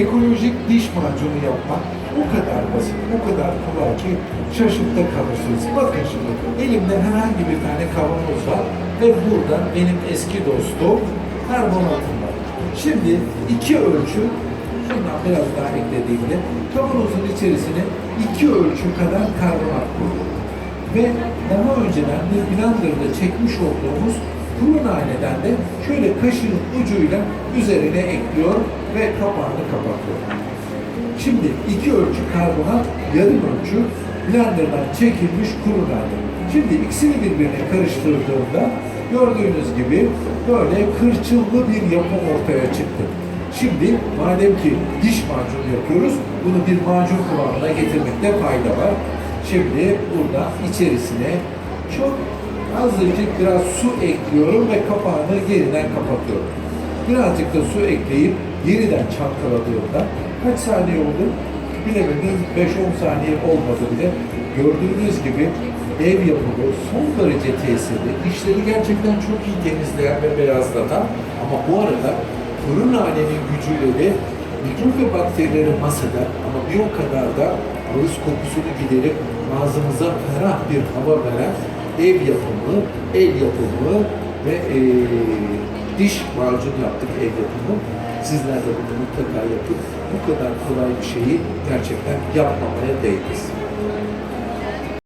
ekolojik diş macunu yapmak o kadar basit, o kadar kolay ki şaşıp da kalırsınız. Bakın şimdi elimde herhangi bir tane kavanoz var ve burada benim eski dostum karbonatım var. Şimdi iki ölçü şundan biraz daha eklediğimde kavanozun içerisine iki ölçü kadar karbonat koyuyorum. Ve daha önceden bir blenderda çekmiş olduğumuz kuru naneden de şöyle kaşığın ucuyla üzerine ekliyor ve kapağını kapatıyorum. Şimdi iki ölçü karbonat, yarım ölçü blenderdan çekilmiş kuru nane. Şimdi ikisini birbirine karıştırdığımda gördüğünüz gibi böyle kırçıllı bir yapı ortaya çıktı. Şimdi madem ki diş macunu yapıyoruz, bunu bir macun kıvamına getirmekte fayda var. Şimdi burada içerisine çok azıcık biraz su ekliyorum ve kapağını yeniden kapatıyorum. Birazcık da su ekleyip yeniden çalkaladığımda kaç saniye oldu? Bilemediniz 5-10 saniye olmadı bile. Gördüğünüz gibi ev yapımı son derece tesirli. Dişleri gerçekten çok iyi temizleyen ve beyazlatan ama bu arada kuru nanenin gücüyle de mikrop ve bakterileri masada ama bir o kadar da ağız kokusunu giderip ağzımıza ferah bir hava veren ev yapımı, el yapımı ve eee, diş macun yaptık ev yapımı. Sizler de bunu mutlaka yapın. Bu kadar kolay bir şeyi gerçekten yapmamaya değmez.